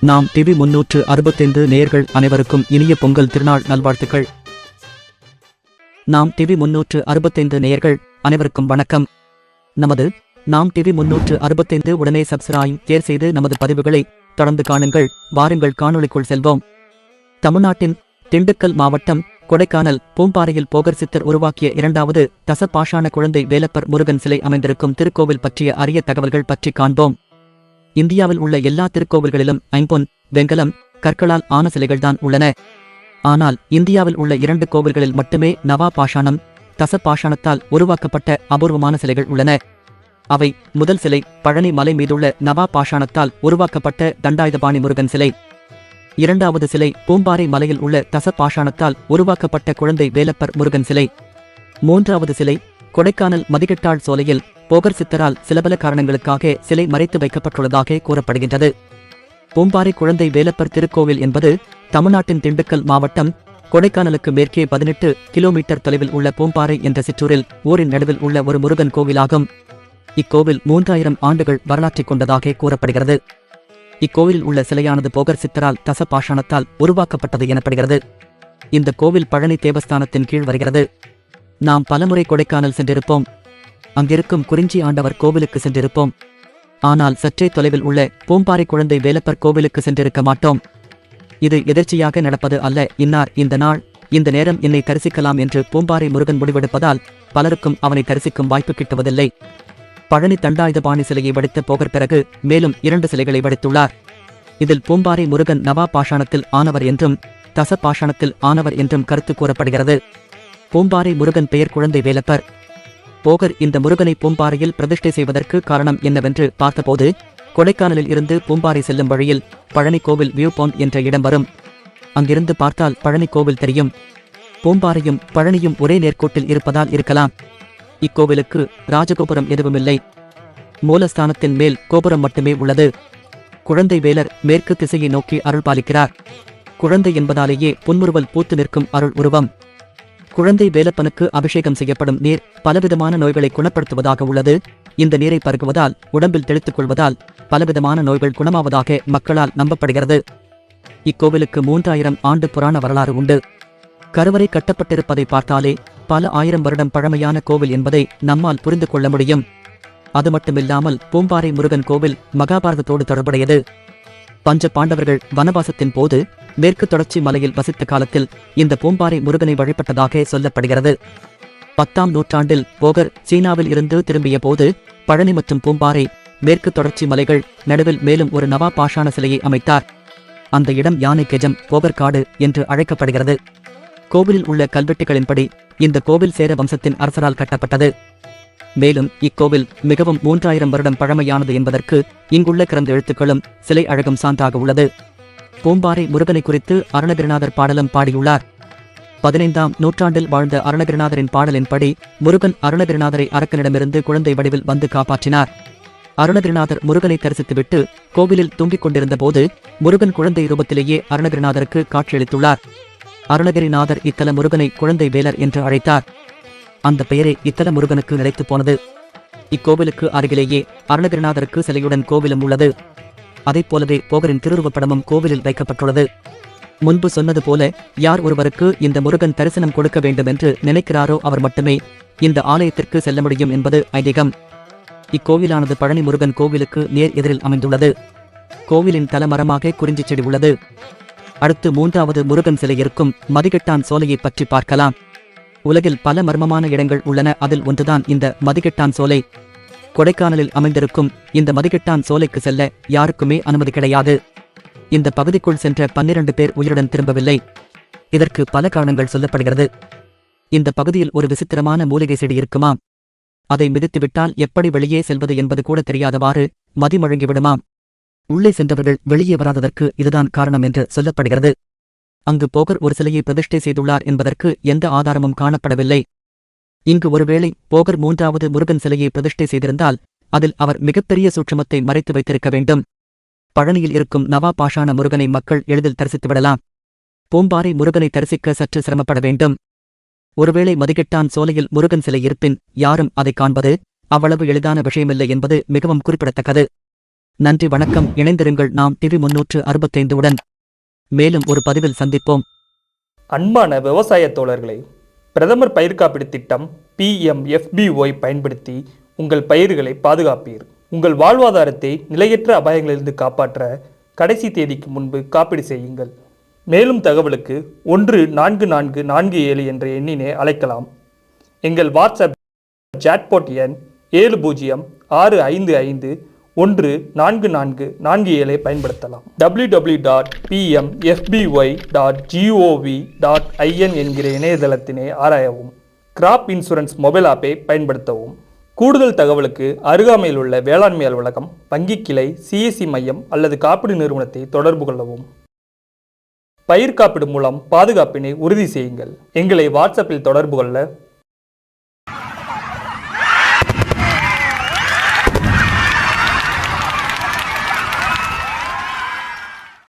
நாம் டிவி முன்னூற்று அறுபத்தைந்து நேயர்கள் அனைவருக்கும் இனிய பொங்கல் திருநாள் நல்வாழ்த்துக்கள். நாம் டிவி முன்னூற்று அறுபத்தைந்து நேயர்கள் அனைவருக்கும் வணக்கம். நமது நாம் டிவி முன்னூற்று அறுபத்தைந்து உடனே சப்ஸ்கிரைப் தேர் செய்து நமது பதிவுகளை தொடர்ந்து காணுங்கள். வாருங்கள் காணொளிக்குள் செல்வோம். தமிழ்நாட்டின் திண்டுக்கல் மாவட்டம் கொடைக்கானல் பூம்பாறையில் போகர் சித்தர் உருவாக்கிய இரண்டாவது தசபாஷான குழந்தை வேலப்பர் முருகன் சிலை அமைந்திருக்கும் திருக்கோவில் பற்றிய அரிய தகவல்கள் பற்றி காண்போம். இந்தியாவில் உள்ள எல்லா திருக்கோவில்களிலும் ஐம்பொன் வெங்கலம் கற்களால் ஆன சிலைகள்தான் உள்ளன. ஆனால் இந்தியாவில் உள்ள இரண்டு கோவில்களில் மட்டுமே நவா பாஷாணம் தசப்பாஷாணத்தால் உருவாக்கப்பட்ட அபூர்வமான சிலைகள் உள்ளன. அவை முதல் சிலை பழனி மலை மீதுள்ள நவா பாஷாணத்தால் உருவாக்கப்பட்ட தண்டாயுதபாணி முருகன் சிலை. இரண்டாவது சிலை பூம்பாறை மலையில் உள்ள தச பாஷாணத்தால் உருவாக்கப்பட்ட குழந்தை வேலப்பர் முருகன் சிலை. மூன்றாவது சிலை கொடைக்கானல் மதிகட்டாள் சோலையில் போகர் சித்தரால் சிலபல காரணங்களுக்காக சிலை மறைத்து வைக்கப்பட்டுள்ளதாக கூறப்படுகின்றது. பூம்பாறை குழந்தை வேலப்பர் திருக்கோவில் என்பது தமிழ்நாட்டின் திண்டுக்கல் மாவட்டம் கொடைக்கானலுக்கு மேற்கே பதினெட்டு கிலோமீட்டர் தொலைவில் உள்ள பூம்பாறை என்ற சிற்றூரில் ஊரின் நடுவில் உள்ள ஒரு முருகன் கோவிலாகும். இக்கோவில் மூன்றாயிரம் ஆண்டுகள் வரலாற்றைக் கொண்டதாக கூறப்படுகிறது. இக்கோவிலில் உள்ள சிலையானது போகர் சித்தரால் தச பாஷாணத்தால் உருவாக்கப்பட்டது எனப்படுகிறது. இந்த கோவில் பழனி தேவஸ்தானத்தின் கீழ் வருகிறது. நாம் பலமுறை கொடைக்கானல் சென்றிருப்போம். அங்கிருக்கும் குறிஞ்சி ஆண்டவர் கோவிலுக்கு சென்றிருப்போம். ஆனால் சற்றே தொலைவில் உள்ள பூம்பாறை குழந்தை வேலப்பர் கோவிலுக்கு சென்றிருக்க மாட்டோம். இது எதிர்ச்சியாக நடப்பது அல்ல. இன்னார் இந்த நாள் இந்த நேரம் என்னை தரிசிக்கலாம் என்று பூம்பாறை முருகன் முடிவெடுப்பதால் பலருக்கும் அவனை தரிசிக்கும் வாய்ப்பு கிட்டுவதில்லை. பழனி தண்டாயுதபாணி சிலையை வடித்த போகர் பிறகு மேலும் இரண்டு சிலைகளை வடித்துள்ளார். இதில் பூம்பாறை முருகன் நவா பாஷாணத்தில் ஆனவர் என்றும் தச பாஷாணத்தில் ஆனவர் என்றும் கருத்து கூறப்படுகிறது. பூம்பாறை முருகன் பெயர் குழந்தை வேலப்பர். போகர் இந்த முருகனை பூம்பாறையில் பிரதிஷ்டை செய்வதற்கு காரணம் என்னவென்று பார்த்தபோது கொடைக்கானலில் இருந்து பூம்பாறை செல்லும் வழியில் பழனி கோவில் வியூ பாயிண்ட் என்ற இடம் வரும். அங்கிருந்து பார்த்தால் பழனி கோவில் தெரியும். பூம்பாறையும் பழனியும் ஒரே நேர்கோட்டில் இருப்பதால் இருக்கலாம். இக்கோவிலுக்கு ராஜகோபுரம் எதுவுமில்லை. மூலஸ்தானத்தின் மேல் கோபுரம் மட்டுமே உள்ளது. குழந்தை வேலர் மேற்கு திசையை நோக்கி அருள் பாலிக்கிறார். குழந்தை என்பதாலேயே புன்முறுவல் பூத்து நிற்கும் அருள் உருவம். குழந்தை வேலப்பனுக்கு அபிஷேகம் செய்யப்படும் நீர் பலவிதமான நோய்களை குணப்படுத்துவதாக உள்ளது. இந்த நீரை பருகுவதால் உடம்பில் தெளித்துக் கொள்வதால் பலவிதமான நோய்கள் குணமாவதாக மக்களால் நம்பப்படுகிறது. இக்கோவிலுக்கு மூன்றாயிரம் ஆண்டு புராண வரலாறு உண்டு. கருவறை கட்டப்பட்டிருப்பதை பார்த்தாலே பல ஆயிரம் வருடம் பழமையான கோவில் என்பதை நம்மால் புரிந்து கொள்ள முடியும். அது மட்டுமில்லாமல் பூம்பாறை முருகன் கோவில் மகாபாரதத்தோடு தொடர்புடையது. பஞ்ச பாண்டவர்கள் வனவாசத்தின் போது மேற்கு தொடர்ச்சி மலையில் வசித்த காலத்தில் இந்த பூம்பாறை முருகனை வழிபட்டதாக சொல்லப்படுகிறது. பத்தாம் நூற்றாண்டில் போகர் சீனாவில் இருந்து திரும்பிய போது பழனி மற்றும் பூம்பாறை மேற்கு தொடர்ச்சி மலைகள் நடுவில் மேலும் ஒரு நவா பாஷான சிலையை அமைத்தார். அந்த இடம் யானை கெஜம் போகர் காடு என்று அழைக்கப்படுகிறது. கோவிலில் உள்ள கல்வெட்டுகளின்படி இந்த கோவில் சேர வம்சத்தின் அரசரால் கட்டப்பட்டது. மேலும் இக்கோவில் மிகவும் மூன்றாயிரம் வருடம் பழமையானது என்பதற்கு இங்குள்ள கிறந்த எழுத்துக்களும் சிலை அழகும் சான்றாக உள்ளது. பூம்பாறை முருகனை குறித்து அருணகிரிநாதர் பாடலும் பாடியுள்ளார். பதினைந்தாம் நூற்றாண்டில் வாழ்ந்த அருணகிரிநாதரின் பாடலின்படி முருகன் அருணகிரிநாதரை அரக்கனிடமிருந்து குழந்தை வடிவில் வந்து காப்பாற்றினார். அருணகிரிநாதர் முருகனை தரிசித்துவிட்டு கோவிலில் தூங்கிக் கொண்டிருந்த போது முருகன் குழந்தை ரூபத்திலேயே அருணகிரிநாதருக்கு காட்சியளித்துள்ளார். அருணகிரிநாதர் இத்தல முருகனை குழந்தை வேலர் என்று அழைத்தார். அந்த பெயரே இத்தல முருகனுக்கு நிலைத்து போனது. இக்கோவிலுக்கு அருகிலேயே அருணகிரிநாதருக்கு சிலையுடன் கோவிலும் உள்ளது. அதைப் போலவே போகரின் திருருவப்படமும் கோவிலில் வைக்கப்பட்டுள்ளது. முன்பு சொன்னது போல யார் ஒருவருக்கு இந்த முருகன் தரிசனம் கொடுக்க வேண்டும் என்று நினைக்கிறாரோ அவர் மட்டுமே இந்த ஆலயத்திற்கு செல்ல முடியும் என்பது ஐதீகம். இக்கோவிலானது பழனி முருகன் கோவிலுக்கு நேர் எதிரில் அமைந்துள்ளது. கோவிலின் தலமரமாக குறிஞ்சி செடி உள்ளது. அடுத்து மூன்றாவது முருகன் சிலை இருக்கும் மதிகெட்டான் சோலையை பற்றி பார்க்கலாம். உலகில் பல மர்மமான இடங்கள் உள்ளன. அதில் ஒன்றுதான் இந்த மதிகெட்டான் சோலை. கொடைக்கானலில் அமைந்திருக்கும் இந்த மதிகெட்டான் சோலைக்கு செல்ல யாருக்குமே அனுமதி கிடையாது. இந்த பகுதிக்குள் சென்ற பன்னிரண்டு பேர் உயிருடன் திரும்பவில்லை. இதற்கு பல காரணங்கள் சொல்லப்படுகிறது. இந்த பகுதியில் ஒரு விசித்திரமான மூலிகை செடி இருக்குமாம் அதை மிதித்துவிட்டால் எப்படி வெளியே செல்வது என்பது கூட தெரியாதவாறு மதிமழங்கி விடுமாம் உள்ளே சென்றவர்கள் வெளியே வராததற்கு இதுதான் காரணம் என்று சொல்லப்படுகிறது. அங்கு போகர் ஒரு சிலையை பிரதிஷ்டை செய்துள்ளார் என்பதற்கு எந்த ஆதாரமும் காணப்படவில்லை. இங்கு ஒருவேளை போகர் மூன்றாவது முருகன் சிலையை பிரதிஷ்டை செய்திருந்தால் அதில் அவர் மிகப்பெரிய சூட்சமத்தை மறைத்து வைத்திருக்க வேண்டும். பழனியில் இருக்கும் நவா பாஷான முருகனை மக்கள் எளிதில் தரிசித்துவிடலாம் பூம்பாறை முருகனை தரிசிக்க சற்று சிரமப்பட வேண்டும். ஒருவேளை மதிகெட்டான் சோலையில் முருகன் சிலை இருப்பின் யாரும் அதை காண்பது அவ்வளவு எளிதான விஷயமில்லை என்பது மிகவும் குறிப்பிடத்தக்கது. நன்றி வணக்கம். இணைந்திருங்கள். நாம் டிவி முன்னூற்று அறுபத்தைந்து உடன் மேலும் ஒரு பதிவில் சந்திப்போம். அன்பான விவசாய தோழர்களே பிரதமர் பயிர் காப்பீடு திட்டம் பிஎம்எஃபிஒய் பயன்படுத்தி உங்கள் பயிர்களை பாதுகாப்பீர். உங்கள் வாழ்வாதாரத்தை நிலையற்ற அபாயங்களிலிருந்து காப்பாற்ற கடைசி தேதிக்கு முன்பு காப்பீடு செய்யுங்கள். மேலும் தகவலுக்கு ஒன்று நான்கு நான்கு நான்கு ஏழு என்ற எண்ணினை அழைக்கலாம். எங்கள் வாட்ஸ்அப் சாட்பாட் எண் ஏழு பூஜ்ஜியம் ஆறு ஐந்து ஐந்து ஒன்று நான்கு நான்கு நான்கு ஏழை பயன்படுத்தலாம். W W dot PM dot GOV dot IN என்கிற இணையதளத்தினை ஆராயவும். கிராப் இன்சூரன்ஸ் மொபைல் ஆப்பை பயன்படுத்தவும். கூடுதல் தகவலுக்கு அருகாமையில் உள்ள வேளாண்மை அலுவலகம் வங்கிக் கிளை சிஎஸ்சி மையம் அல்லது காப்பீடு நிறுவனத்தை தொடர்பு கொள்ளவும். பயிர் காப்பீடு மூலம் பாதுகாப்பினை உறுதி செய்யுங்கள். எங்களை வாட்ஸ்அப்பில் தொடர்பு கொள்ள